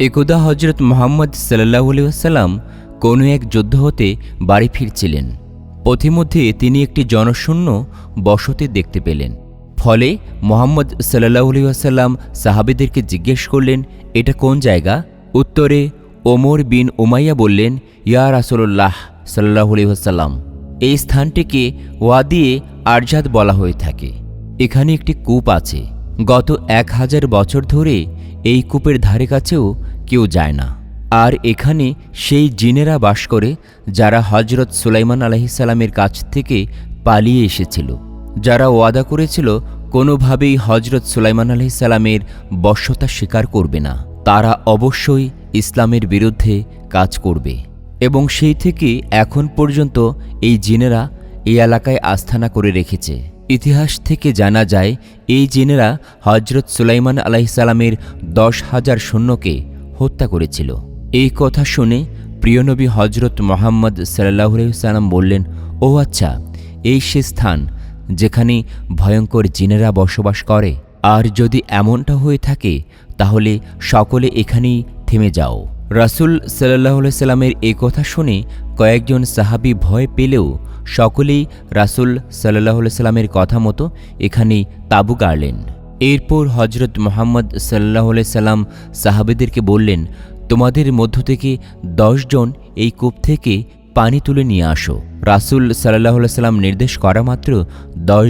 একদা হজরত মোহাম্মদ সাল্লাহ আসাল্লাম কোনো এক যুদ্ধ হতে বাড়ি ফিরছিলেন। পথিমধ্যে তিনি একটি জনশূন্য বসতি দেখতে পেলেন। ফলে মোহাম্মদ সাল্লাহ আসাল্লাম সাহাবিদেরকে জিজ্ঞেস করলেন, এটা কোন জায়গা? উত্তরে ওমর বিন উমাইয়া বললেন, ইয়া রাসুল্লাহ সাল্লাহ আসাল্লাম এই স্থানটিকে ওয়াদিয়ে আরজাদ বলা হয়ে থাকে। এখানে একটি কূপ আছে। গত এক হাজার বছর ধরে এই কূপের ধারে কাছেও কেউ যায় না। আর এখানে সেই জিনেরা বাস করে যারা হজরত সুলাইমান আলহিসাল্লামের কাছ থেকে পালিয়ে এসেছিল। যারা ওয়াদা করেছিল, কোনোভাবেই হজরত সুলাইমান আলহিসাল্লামের বশ্যতা স্বীকার করবে না। তারা অবশ্যই ইসলামের বিরুদ্ধে কাজ করবে। এবং সেই থেকে এখন পর্যন্ত এই জিনেরা এই এলাকায় আস্থানা করে রেখেছে। ইতিহাস থেকে জানা যায়, এই জিনেরা হজরত সুলাইমান আলাইসালামের দশ হাজার সৈন্যকে হত্যা করেছিল। এই কথা শুনে প্রিয়নবী হজরত মোহাম্মদ সাল্লাহ সাল্লাম বললেন, ও আচ্ছা এই সে স্থান যেখানে ভয়ঙ্কর জিনেরা বসবাস করে, আর যদি এমনটা হয়ে থাকে, তাহলে সকলে এখানেই থেমে যাও। রাসুল সাল্লাহ সাল্লামের এ কথা শুনে কয়েকজন সাহাবি ভয় পেলেও সকলেই রাসুল সাল্লাহ সাল্লামের কথা মতো এখানেই তাবু গাড়লেন। এরপর হজরত মোহাম্মদ সাল্লাহ সাল্লাম সাহাবিদেরকে বললেন, তোমাদের মধ্য থেকে জন এই কূপ থেকে পানি তুলে নিয়ে আসো। রাসুল সাল্লাহ সাল্লাম নির্দেশ করা মাত্র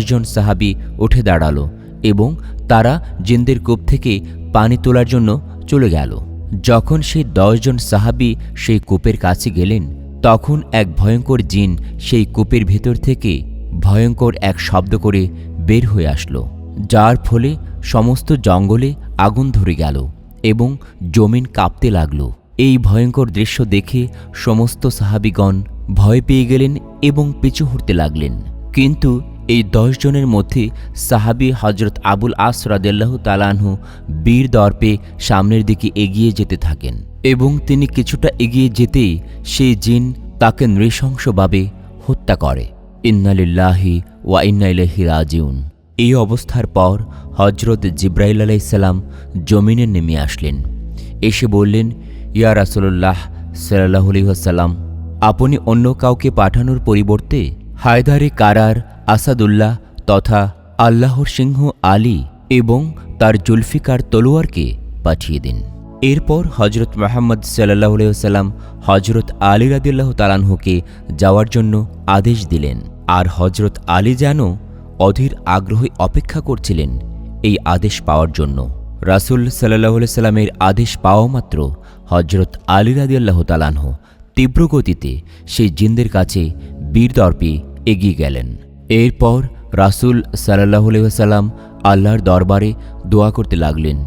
জন সাহাবি উঠে দাঁড়াল এবং তারা জিন্দের কূপ থেকে পানি তোলার জন্য চলে গেল। যখন সেই দশজন সাহাবি সেই কূপের কাছে গেলেন, তখন এক ভয়ঙ্কর জিন সেই কূপের ভেতর থেকে ভয়ঙ্কর এক শব্দ করে বের হয়ে আসলো, যার ফলে সমস্ত জঙ্গলে আগুন ধরে গেল এবং জমিন কাঁপতে লাগল। এই ভয়ঙ্কর দৃশ্য দেখে সমস্ত সাহাবিগণ ভয় পেয়ে গেলেন এবং পিছু হতে লাগলেন। কিন্তু এই জনের মধ্যে সাহাবি হজরত আবুল আস রাদেল্লাহ তালানহু বীর দর্পে সামনের দিকে এগিয়ে যেতে থাকেন এবং তিনি কিছুটা এগিয়ে যেতেই সেই জিন তাকে নৃশংসভাবে হত্যা করে। ইন্নালিল্লাহি ওয়া ইন্নাইলাহি রাজিউন। এই অবস্থার পর হজরত জিব্রাইল আলাইসাল্লাম জমিনে নেমে আসলেন। এসে বললেন, ইয়া রাসুল্লাহ সাল্লাহ আসাল্লাম আপনি অন্য কাউকে পাঠানোর পরিবর্তে হায়দারে কারার আসাদুল্লাহ তথা আল্লাহর সিংহ আলী এবং তার জুলফিকার তলোয়ারকে পাঠিয়ে দিন। এরপর হজরত মোহাম্মদ সাল্লাহ সাল্লাম হজরত আলী রাদিল্লাহ তালানহুকে যাওয়ার জন্য আদেশ দিলেন। আর হজরত আলী যেন অধীর আগ্রহে অপেক্ষা করছিলেন এই আদেশ পাওয়ার জন্য। রাসুল সাল্লাহ সাল্লামের আদেশ পাওয়া মাত্র হজরত আলী রাদিয়াল্লাহ তালানহ তীব্র গতিতে সেই জিন্দের কাছে বীর দর্পে এগিয়ে গেলেন। এরপর রাসুল সাল্লাহ সাল্লাম আল্লাহর দরবারে দোয়া করতে লাগলেন,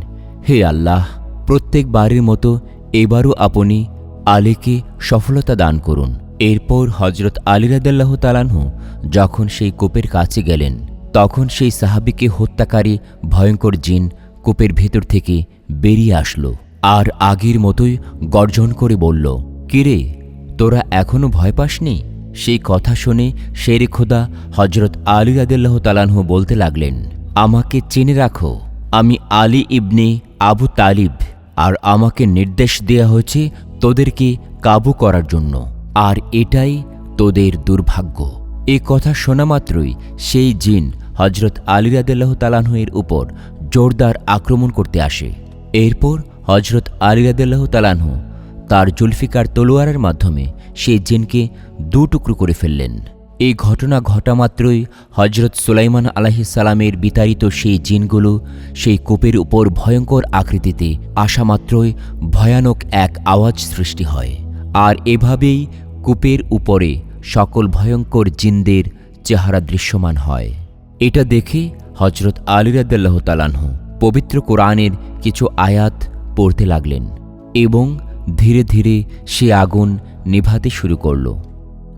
হে আল্লাহ, প্রত্যেক প্রত্যেকবারের মতো এবারও আপনি আলীকে সফলতা দান করুন। এরপর হজরত আলী রাদাল্লাহ তালানহু যখন সেই কূপের কাছে গেলেন, তখন সেই সাহাবিকে হত্যাকারী ভয়ঙ্কর জিন কূপের ভেতর থেকে বেরিয়ে আসলো আর আগের মতোই গর্জন করে বলল, কিরে, তোরা এখনও ভয় পাসনি? সেই কথা শুনে শের খোদা হজরত আলী রাদিল্লাহ তালানহু বলতে লাগলেন, আমাকে চেনে রাখো, আমি আলী ইবনে আবু তালিব, আর আমাকে নির্দেশ দেয়া হয়েছে তোদেরকে কাবু করার জন্য, আর এটাই তোদের দুর্ভাগ্য। এ কথা শোনা মাত্রই সেই জিন হজরত আলী রাদিল্লাহ তালানহের উপর জোরদার আক্রমণ করতে আসে। এরপর হজরত আলী রাদিল্লাহ তালানহ তার জুলফিকার তলোয়ারের মাধ্যমে সেই জিনকে দু টুকরো করে ফেললেন। এই ঘটনা ঘটা মাত্রই হজরত সুলাইমান আলাহিসাল্লামের বিতাড়িত সেই জিনগুলো সেই কূপের উপর ভয়ঙ্কর আকৃতিতে আসা মাত্রই ভয়ানক এক আওয়াজ সৃষ্টি হয়। আর এভাবেই কূপের উপরে সকল ভয়ঙ্কর জিনদের চেহারা দৃশ্যমান হয়। এটা দেখে হজরত আলিরাদ্দাল্লাহ তালানহ পবিত্র কোরআনের কিছু আয়াত পড়তে লাগলেন এবং ধীরে ধীরে সে আগুন নিভাতে শুরু করল।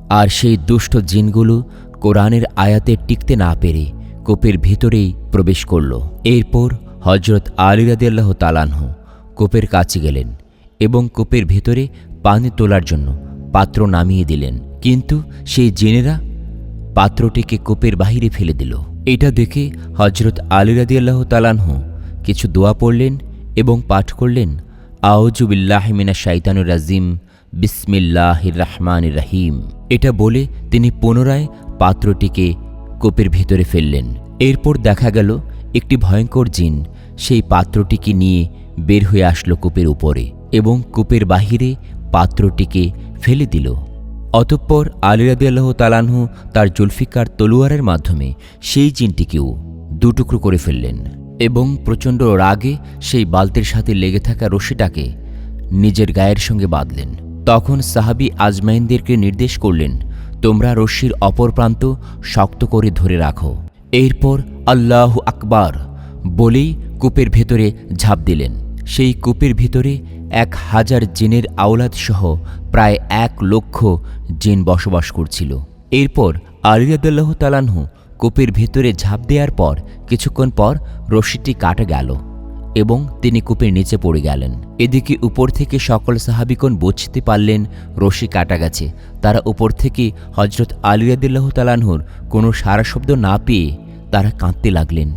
আর সেই দুষ্ট জিনগুলো কোরআনের আয়াতে টিকতে না পেরে কূপের ভেতরেই প্রবেশ করল। এরপর হজরত আলিরাদিয়াল্লাহ তালানহ কূপের কাছে গেলেন এবং কূপের ভেতরে পানি তোলার জন্য পাত্র নামিয়ে দিলেন। কিন্তু সেই জেনেরা পাত্রটিকে কূপের বাহিরে ফেলে দিল। এটা দেখে হজরত আলিরাদিয়াল্লাহ তালানহ কিছু দোয়া পড়লেন এবং পাঠ করলেন আউজুবিল্লাহমিনা শাইতানুর রাজিম বিসমিল্লাহ রহমান রহিম। এটা বলে তিনি পুনরায় পাত্রটিকে কোপের ভেতরে ফেললেন। এরপর দেখা গেল একটি ভয়ঙ্কর জিন, সেই পাত্রটিকে নিয়ে বের হয়ে আসলো কূপের উপরে এবং কূপের বাহিরে পাত্রটিকে ফেলে দিল। অতঃপর আলিরাদি আল্লাহ তালানহু তার জুলফিকার তলোয়ারের মাধ্যমে সেই জিনটিকেও দুটুকরো করে ফেললেন। এবং প্রচণ্ড রাগে সেই বালতির সাথে লেগে থাকা রশিটাকে নিজের গায়ের সঙ্গে বাঁধলেন। তখন সাহাবি আজমাইনদেরকে নির্দেশ করলেন, তোমরা রশ্মির অপর প্রান্ত শক্ত করে ধরে রাখো। এরপর আল্লাহ আকবার বলেই কূপের ভেতরে ঝাঁপ দিলেন। সেই কূপের ভিতরে এক হাজার জিনের আওলাদ সহ প্রায় এক লক্ষ জিন বসবাস করছিল। এরপর আলিয়াদুল্লাহ তালানহু কূপের ভেতরে ঝাঁপ দেওয়ার পর কিছুক্ষণ পর রশিটি কাটা গেল এবং তিনি কূপের নিচে পড়ে গেলেন। এদিকে উপর থেকে সকল সাহাবিগণ বুঝতে পারলেন রশি কাটা গেছে। তারা উপর থেকে হজরত আলিয়াদুল্লাহ তালানহুর কোনো সারা শব্দ না পেয়ে তারা কাঁদতে লাগলেন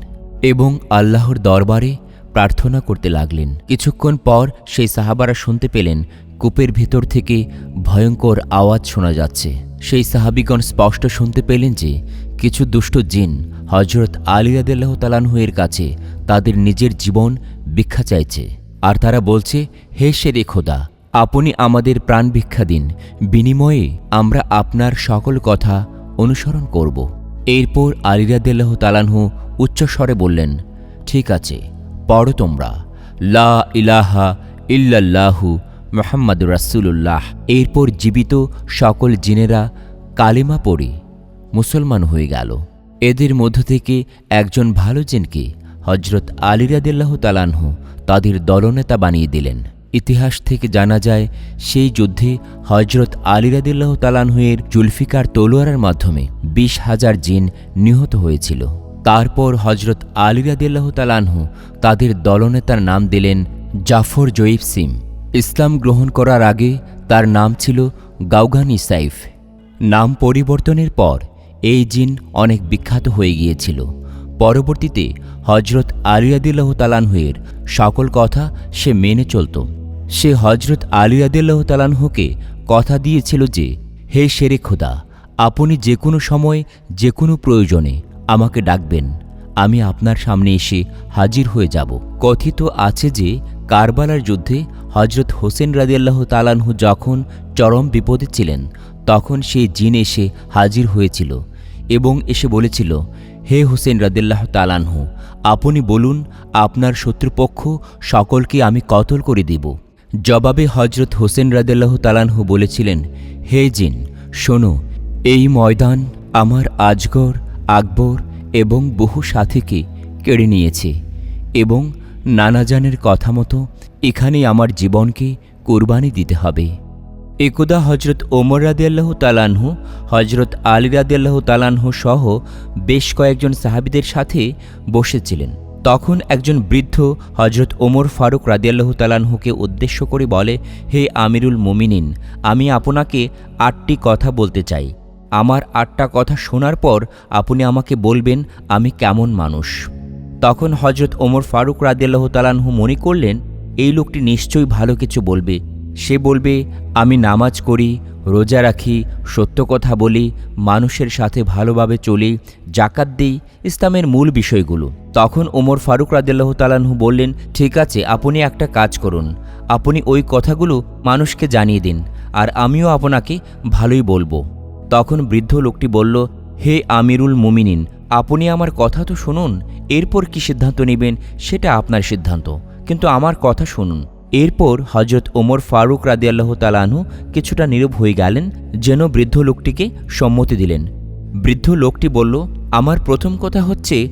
এবং আল্লাহর দরবারে প্রার্থনা করতে লাগলেন। কিছুক্ষণ পর সেই সাহাবারা শুনতে পেলেন কূপের ভেতর থেকে ভয়ঙ্কর আওয়াজ শোনা যাচ্ছে। সেই সাহাবিগণ স্পষ্ট শুনতে পেলেন যে কিছু দুষ্ট জিন হজরত আলী আলিয়াদুল্লাহ তালানহুয়ের কাছে তাদের নিজের জীবন ভিক্ষা চাইছে। আর তারা বলছে, হে শেরে খোদা, আপনি আমাদের প্রাণ ভিক্ষা দিন। বিনিময়ে আমরা আপনার সকল কথা অনুসরণ করব। এরপর আলিরাদিল্লাহ তালানহু উচ্চস্বরে বললেন, ঠিক আছে, পড়ো তোমরা। লা ইলাহা ইল্লাল্লাহু মোহাম্মদ রাসুল্লাহ এরপর জীবিত সকল জিনেরা কালিমা পড়ে মুসলমান হয়ে গেল। এদের মধ্য থেকে একজন ভালো জিনকে হজরত আলিরাদিল্লাহ তালানহু তাদের দলনেতা বানিয়ে দিলেন। ইতিহাস থেকে জানা যায়, সেই যুদ্ধে হজরত আলিরাদিল্লাহ তালানহুয়ের জুলফিকার তলোয়ারের মাধ্যমে বিশ হাজার জিন নিহত হয়েছিল। তারপর হজরত আলিরাদিল্লাহ তালানহু তাদের দলনেতার নাম দিলেন জাফর জয়ীব সিম। ইসলাম গ্রহণ করার আগে তার নাম ছিল গাউগানি সাইফ। নাম পরিবর্তনের পর এই জিন অনেক বিখ্যাত হয়ে গিয়েছিল। পরবর্তীতে হজরত আলিয়াদিল্লাহ তালানহুয়ের সকল কথা সে মেনে চলত। সে হজরত আলিয়াদিল্লাহ তালানহুকে কথা দিয়েছিল যে, হে শেরে খোদা, আপনি যে কোনো সময়, যে কোনো প্রয়োজনে আমাকে ডাকবেন। আমি আপনার সামনে এসে হাজির হয়ে যাব। কথিত আছে যে, কারবালার যুদ্ধে হজরত হোসেন রাদিয়াল্লাহ তালানহু যখন চরম বিপদে ছিলেন তখন সেই জিন এসে হাজির হয়েছিল এবং এসে বলেছিল, হে হোসেন রাদিল্লাহ তালানহু আপনি বলুন, আপনার শত্রুপক্ষ সকলকে আমি কতল করে দিব? জবাবে হজরত হোসেন রাদিল্লাহ তালানহু বলেছিলেন, হে জিন, শোনো, এই ময়দান আমার আজগর, আকবর এবং বহু সাথীকে কেড়ে নিয়েছে এবং নানাজানের কথা মতো এখানে আমার জীবনকে কোরবানি দিতে হবে। একদা হজরত ওমর রাদিয়াল্লাহ তালানহু হজরত আলী রাদিয়াল্লাহ তালানহু সহ বেশ কয়েকজন সাহাবিদের সাথে বসেছিলেন। তখন একজন বৃদ্ধ হজরত ওমর ফারুক রাদিয়াল্লাহ তালানহুকে উদ্দেশ্য করে বলে, হে আমিরুল মুমিনিন, আমি আপনাকে আটটি কথা বলতে চাই। আমার আটটা কথা শোনার পর আপনি আমাকে বলবেন, আমি কেমন মানুষ? তখন হজরত ওমর ফারুক রাদিয়াল্লাহ তালানহু মনে করলেন, এই লোকটি নিশ্চয়ই ভালো কিছু বলবে। সে বলবে, আমি নামাজ করি, রোজা রাখি, সত্য কথা বলি, মানুষের সাথে ভালোভাবে চলি জাকাত দিই, ইসলামের মূল বিষয়গুলো। তখন ওমর ফারুক রাদিল্লাহ তালাহু বললেন, ঠিক আছে, আপনি একটা কাজ করুন। আপনি ওই কথাগুলো মানুষকে জানিয়ে দিন, আর আমিও আপনাকে ভালোই বলব। তখন বৃদ্ধ লোকটি বলল, হে আমিরুল মুমিনিন, আপনি আমার কথা তো শুনুন, এরপর কি সিদ্ধান্ত নেবেন সেটা আপনার সিদ্ধান্ত, কিন্তু আমার কথা শুনুন। এরপর হজরত ওমর ফারুক রাদিয়াল্লাহ তালানহু কিছুটা নীরব হয়ে গেলেন, যেন বৃদ্ধ লোকটিকে সম্মতি দিলেন। বৃদ্ধ লোকটি বলল, আমার প্রথম কথা হচ্ছে,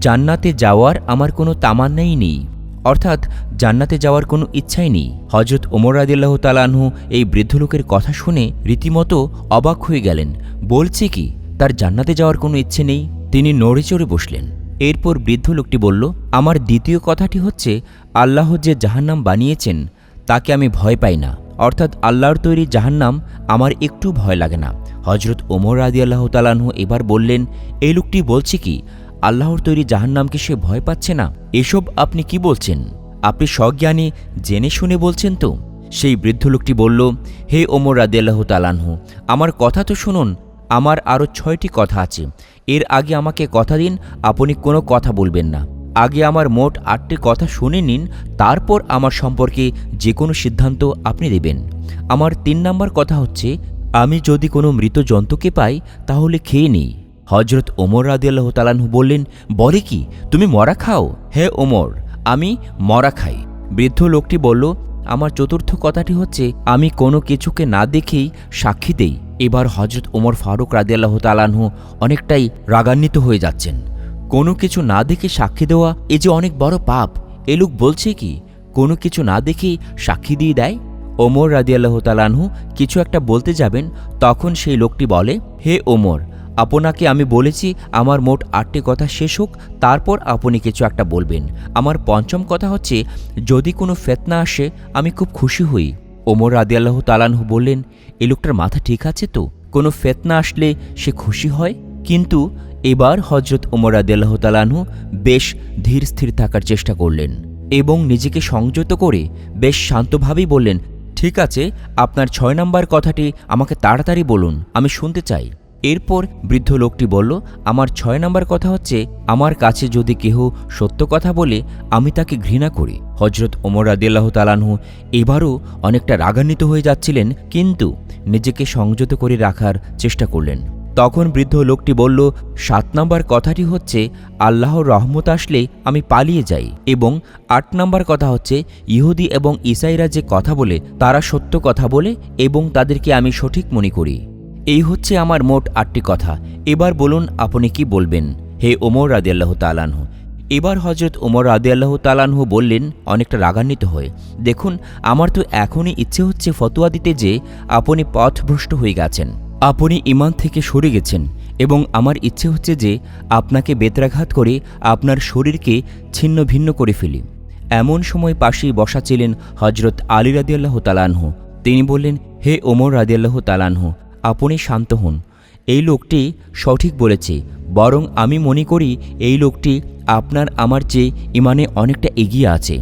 জান্নাতে যাওয়ার আমার কোনো তামান্নাই নেই। অর্থাৎ, জান্নাতে যাওয়ার কোনো ইচ্ছাই নেই। হজরত ওমর রাদিল্লাহ তালানহু এই বৃদ্ধ লোকের কথা শুনে রীতিমতো অবাক হয়ে গেলেন। বলছে কি, তার জান্নাতে যাওয়ার কোনো ইচ্ছে নেই? তিনি নড়ে চড়ে বসলেন। এরপর বৃদ্ধ লোকটি বলল, আমার দ্বিতীয় কথাটি হচ্ছে, আল্লাহ যে জাহান্নাম বানিয়েছেন, তাকে আমি ভয় পাই না। অর্থাৎ আল্লাহর তৈরি জাহান্নাম আমার একটু ভয় লাগে না। হজরত ওমর রাদি আল্লাহ তালাহু এবার বললেন, এই লোকটি বলছে কি, আল্লাহর তৈরি জাহান্নামকে সে ভয় পাচ্ছে না? এসব আপনি কি বলছেন? আপনি সজ্ঞানী জেনে শুনে বলছেন তো? সেই বৃদ্ধ লোকটি বলল, হে ওমর রাদিয়াল্লাহ তালানহু আমার কথা তো শুনুন, আমার আরও ছয়টি কথা আছে। এর আগে আমাকে কথা দিন, আপনি কোনো কথা বলবেন না। আগে আমার মোট আটটি কথা শুনে নিন, তারপর আমার সম্পর্কে যে কোনো সিদ্ধান্ত আপনি দেবেন। আমার তিন নম্বর কথা হচ্ছে, আমি যদি কোনো মৃত জন্তুকে পাই, তাহলে খেয়ে নিই। হজরত ওমর রাদিয়াল্লাহ তালানহু বললেন, বলে কি? তুমি মরা খাও? হে ওমর, আমি মরা খাই। বৃদ্ধ লোকটি বলল আমার চতুর্থ কথাটি হচ্ছে, আমি কোনো কিছুকে না দেখেই সাক্ষী দেই। এবার হজরত ওমর ফারুক রাদিয়াল্লাহ তালানহু অনেকটাই রাগান্বিত হয়ে যাচ্ছেন। কোনো কিছু না দেখে সাক্ষী দেওয়া এ যে অনেক বড় পাপ, এ লোক বলছে কি, কোনো কিছু না দেখেই সাক্ষী দিয়ে দেয়? ওমর রাদিয়াল্লাহ তালানহু কিছু একটা বলতে যাবেন, তখন সেই লোকটি বলে, হে ওমর আপনাকে আমি বলেছি, আমার মোট আটটি কথা শেষ হোক, তারপর আপনি কিছু একটা বলবেন। আমার পঞ্চম কথা হচ্ছে, যদি কোনো ফেতনা আসে, আমি খুব খুশি হই। ওমর রাদিয়াল্লাহ তালানহু বললেন, এ লোকটার মাথা ঠিক আছে তো? কোনো ফেতনা আসলে সে খুশি হয়? কিন্তু এবার হজরত ওমর রাদিয়াল্লাহ তালানহু বেশ ধীর স্থির থাকার চেষ্টা করলেন এবং নিজেকে সংযত করে বেশ শান্তভাবেই বললেন, ঠিক আছে, আপনার ছয় নম্বর কথাটি আমাকে তাড়াতাড়ি বলুন, আমি শুনতে চাই। এরপর বৃদ্ধ লোকটি বলল, আমার ছয় নম্বর কথা হচ্ছে, আমার কাছে যদি কেহ সত্য কথা বলে, আমি তাকে ঘৃণা করি। হজরত ওমর আদিল্লাহ তালানহু এবারও অনেকটা রাগান্বিত হয়ে যাচ্ছিলেন, কিন্তু নিজেকে সংযত করে রাখার চেষ্টা করলেন। তখন বৃদ্ধ লোকটি বলল, সাত নম্বর কথাটি হচ্ছে, আল্লাহর রহমত আসলে আমি পালিয়ে যাই এবং আট নম্বর কথা হচ্ছে, ইহুদি এবং ইসাইরা যে কথা বলে, তারা সত্য কথা বলে এবং তাদেরকে আমি সঠিক মনে করি। এই হচ্ছে আমার মোট আটটি কথা। এবার বলুন, আপনি কি বলবেন? হে ওমর রাদিয়াল্লাহ তালানহ এবার হজরত ওমর রাদিয়াল্লাহ তালানহু বললেন, অনেকটা রাগান্বিত হয়ে, দেখুন, আমার তো এখনই ইচ্ছে হচ্ছে ফতোয়া দিতে যে আপনি পথভ্রষ্ট হয়ে গেছেন। আপনি ইমান থেকে সরে গেছেন এবং আমার ইচ্ছে হচ্ছে যে আপনাকে বেত্রাঘাত করে আপনার শরীরকে ছিন্ন ভিন্ন করে ফেলি। এমন সময় পাশেই বসা ছিলেন হজরত আলী রাদিয়াল্লাহ তালানহু তিনি বললেন, হে ওমর রাদিয়াল্লাহ তালানহু আপনি শান্ত হন। এই লোকটি সঠিক বলেছে, বরং আমি মনে করি এই লোকটি আপনার আমার চেয়ে ইমানে অনেকটা এগিয়ে আছে।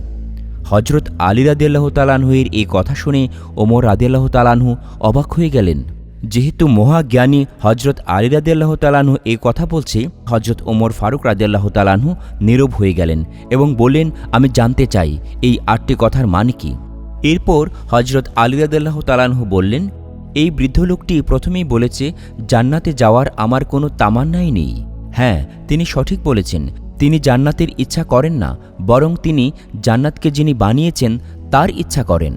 হজরত আলী রাদিয়াল্লাহ তালানহুয়ের এই কথা শুনে ওমর রাদিয়াল্লাহ তালানহু অবাক হয়ে গেলেন। যেহেতু মহাজ্ঞানী হজরত আলী রাদিয়াল্লাহ তালানহু এই কথা বলছে হজরত ওমর ফারুক রাদিয়াল্লাহ তালানহু নীরব হয়ে গেলেন এবং বললেন, আমি জানতে চাই, এই আটটি কথার মানে কি? এরপর হজরত আলী রাদিয়াল্লাহ তালানহু বললেন এই বৃদ্ধ লোকটি প্রথমেই বলেছে, জান্নাতে যাওয়ার আমার কোনো তামান্নাই নেই। হ্যাঁ তিনি সঠিক বলেছেন। তিনি জান্নাতের ইচ্ছা করেন না, বরং তিনি জান্নাতকে যিনি বানিয়েছেন, তার ইচ্ছা করেন।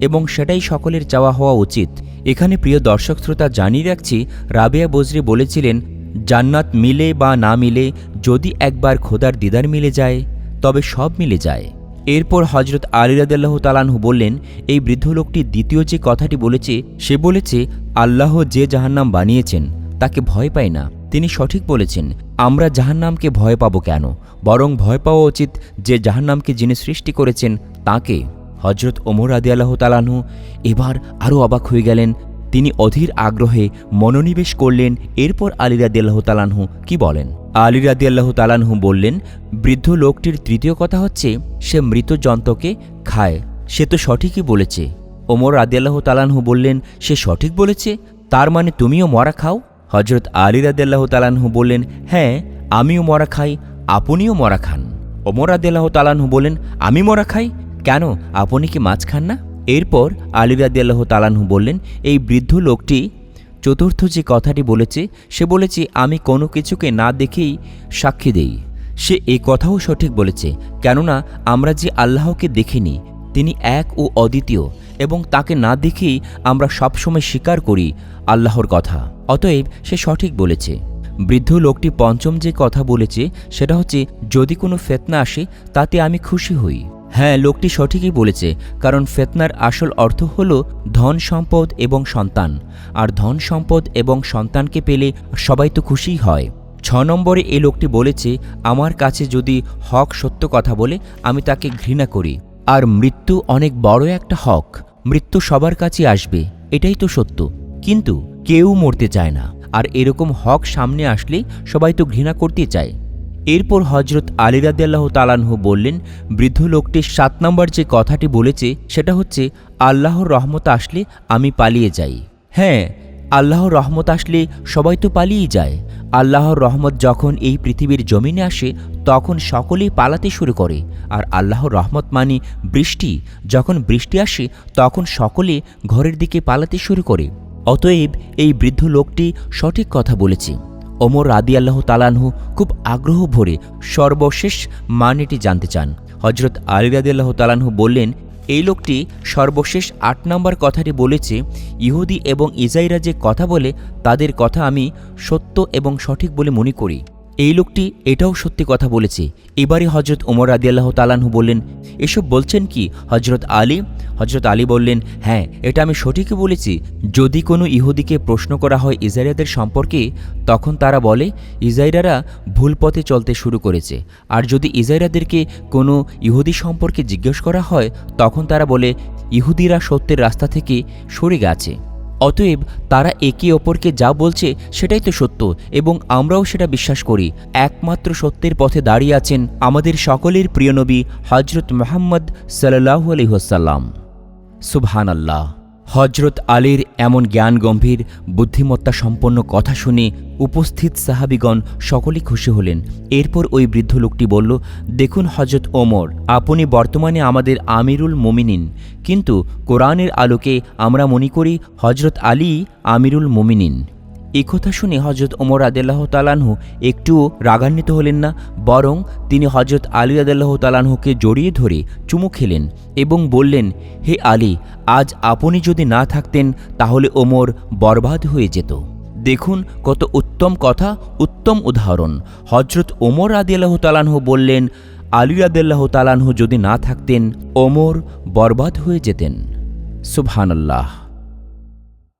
এবং সেটাই সকলের চাওয়া হওয়া উচিত। এখানে প্রিয় দর্শক শ্রোতা জানিয়ে রাখছি, রাবেয়া বজরি বলেছিলেন, জান্নাত মিলে বা না মিলে, যদি একবার খোদার দিদার মিলে যায়, তবে সব মিলে যায়। এরপর হজরত আলিরাদাল্লাহ তালানহু বললেন, এই বৃদ্ধ লোকটি দ্বিতীয় যে কথাটি বলেছে, সে বলেছে, আল্লাহ যে জাহান্নাম বানিয়েছেন, তাকে ভয় পায় না। তিনি সঠিক বলেছেন, আমরা জাহান্নামকে ভয় পাব কেন? বরং ভয় পাওয়া উচিত যে জাহান্নামকে যিনি সৃষ্টি করেছেন, তাকে হজরত ওমর আদি আল্লাহ তালানহু এবার আরও অবাক হয়ে গেলেন তিনি অধীর আগ্রহে মনোনিবেশ করলেন, এরপর আল্লাহ তালানহু কি বলেন? আল্লাহ তালানহু বললেন, বৃদ্ধ লোকটির তৃতীয় কথা হচ্ছে, সে মৃত জন্তকে খায়। সে তো সঠিকই বলেছে। ওমর আদিয়াল্লাহ তালানহু বললেন, সে সঠিক বলেছে? তার মানে তুমিও মরা খাও? হজরত আলী রাদিয়াল্লাহ তালানহু বললেন হ্যাঁ আমিও মরা খাই, আপনিও মরা খান। ওমর আদিয়াল্লাহ তালানহু বললেন, আমি মরা খাই? কেন? আপনি কি মাছ খান না? এরপর আলী রাদিয়াল্লাহ তালানহু বললেন, এই বৃদ্ধ লোকটি চতুর্থ যে কথাটি বলেছে, সে বলেছে, আমি কোনো কিছুকে না দেখেই সাক্ষী দেই। সে এ কথাও সঠিক বলেছে, কেননা আমরা যে আল্লাহকে দেখিনি, তিনি এক ও অদ্বিতীয়, এবং তাকে না দেখেই আমরা সবসময় স্বীকার করি আল্লাহর কথা। অতএব সে সঠিক বলেছে। বৃদ্ধ লোকটি পঞ্চম যে কথা বলেছে, সেটা হচ্ছে, যদি কোনো ফেতনা আসে, তাতে আমি খুশি হই। হ্যাঁ লোকটি সঠিকই বলেছে, কারণ ফেতনার আসল অর্থ হল ধন সম্পদ এবং সন্তান, আর ধন সম্পদ এবং সন্তানকে পেলে সবাই তো খুশিই হয়। ছ নম্বরে এই লোকটি বলেছে, আমার কাছে যদি হক সত্য কথা বলে, আমি তাকে ঘৃণা করি। আর মৃত্যু অনেক বড় একটা হক, মৃত্যু সবার কাছে আসবে, এটাই তো সত্য। কিন্তু কেউ মরতে চায় না, আর এরকম হক সামনে আসলে সবাই তো ঘৃণা করতে চায়। এরপর হজরত আলী রাদিয়াল্লাহ তালানহু বললেন, বৃদ্ধ লোকটি সাত নম্বর যে কথাটি বলেছে, সেটা হচ্ছে, আল্লাহর রহমত আসলে আমি পালিয়ে যাই। হ্যাঁ আল্লাহর রহমত আসলে সবাই তো পালিয়ে যায়। আল্লাহর রহমত যখন এই পৃথিবীর জমিনে আসে, তখন সকলেই পালাতে শুরু করে। আর আল্লাহর রহমত মানে বৃষ্টি। যখন বৃষ্টি আসে, তখন সকলে ঘরের দিকে পালাতে শুরু করে। অতএব এই বৃদ্ধ লোকটি সঠিক কথা বলেছে। ওমর রাদি আল্লাহ তালানহু খুব আগ্রহ ভরে সর্বশেষ মানেটি জানতে চান। হজরত আলী রাদি আল্লাহ তালানহু বললেন, এই লোকটি সর্বশেষ আট নম্বর কথাটি বলেছে, ইহুদি এবং ইজাইরা যে কথা বলে, তাদের কথা আমি সত্য এবং সঠিক বলে মনে করি। এই লোকটি এটাও সত্যি কথা বলেছে। এবারে হজরত ওমর আল্লাহ তালানহু বললেন, এসব বলছেন কি? হজরত আলী হজরত আলী বললেন হ্যাঁ এটা আমি সঠিকই বলেছি। যদি কোনো ইহুদিকে প্রশ্ন করা হয় ইসরায়েলদের সম্পর্কে, তখন তারা বলে ইসরায়েলরা ভুল পথে চলতে শুরু করেছে। আর যদি ইসরায়েলদেরকে কোনো ইহুদি সম্পর্কে জিজ্ঞেস করা হয়, তখন তারা বলে, ইহুদিরা সত্যের রাস্তা থেকে সরে গেছে। অতএব তারা একে অপরকে যা বলছে সেটাই তো সত্য এবং আমরাও সেটা বিশ্বাস করি। একমাত্র সত্যের পথে দাঁড়িয়ে আছেন আমাদের সকলের প্রিয়নবী হজরত মোহাম্মদ সাল্লাহ আলহ্লাম সুবহান আল্লাহ হজরত আলীর এমন জ্ঞান গম্ভীর বুদ্ধিমত্তা সম্পন্ন কথা শুনে উপস্থিত সাহাবিগণ সকলেই খুশি হলেন। এরপর ওই বৃদ্ধ লোকটি বলল, দেখুন হজরত ওমর, আপনি বর্তমানে আমাদের আমিরুল মোমিনিন। কিন্তু কোরআনের আলোকে আমরা মনে করি হজরত আলী আমিরুল মোমিনিন। কথা শুনে হজরত ওমর আদাল্লাহ তালানহু একটুও রাগান্বিত হলেন না, বরং তিনি হজরত আলী আদাল্লাহ তালানহুকে জড়িয়ে ধরে চুমু খেলেন এবং বললেন, হে আলী, আজ আপনি যদি না থাকতেন, তাহলে ওমর বরবাদ হয়ে যেত। দেখুন কত উত্তম কথা, উত্তম উদাহরণ। হজরত ওমর আদিয়াল্লাহ তালানহু বললেন, আলী আদাল্লাহ তালানহু যদি না থাকতেন, ওমর বরবাদ হয়ে যেতেন। সুবহানাল্লাহ।